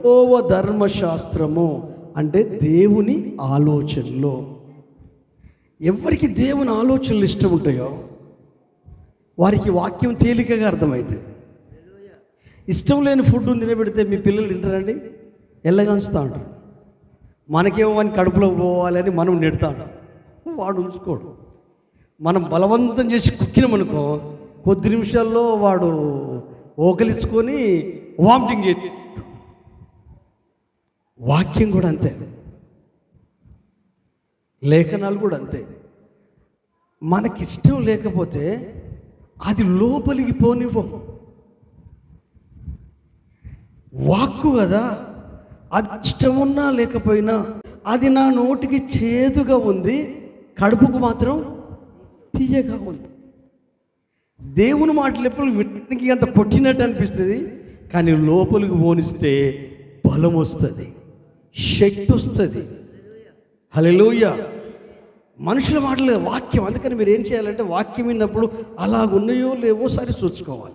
యహోవ ధర్మశాస్త్రము అంటే దేవుని ఆలోచనలు. ఎవరికి దేవుని ఆలోచనలు ఇష్టం ఉంటాయో వారికి వాక్యం తేలికగా అర్థమవుతుంది. ఇష్టం లేని ఫుడ్ తినబెడితే మీ పిల్లలు తింటారండి? ఎల్లగంచుతా ఉంటారు. మనకేమో అని కడుపులో పోవాలని మనం నెడతాడు వాడు ఉంచుకోడు. మనం బలవంతం చేసి కుక్కినామనుకో కొద్ది నిమిషాల్లో వాడు ఓకలించుకొని వామిటింగ్ చేసి వాక్యం కూడా అంతే. లేఖనాలు కూడా అంతే. మనకిష్టం లేకపోతే అది లోపలికి పోనివ్వం. వాక్కు కదా అది ఇష్టమున్నా లేకపోయినా అది నా నోటికి చేదుగా ఉంది కడుపుకు మాత్రం తీయగా ఉంది. దేవుని మాటలు ఎప్పుడు వినడానికి అంత కొట్టినట్టు అనిపిస్తుంది కానీ లోపలికి పోనిస్తే బలం వస్తుంది శక్తి వస్తుంది హలోయ మనుషుల మాటలు వాక్యం. అందుకని మీరు ఏం చేయాలంటే వాక్యం విన్నప్పుడు అలాగున్నాయో లేవో సరి చూసుకోవాలి.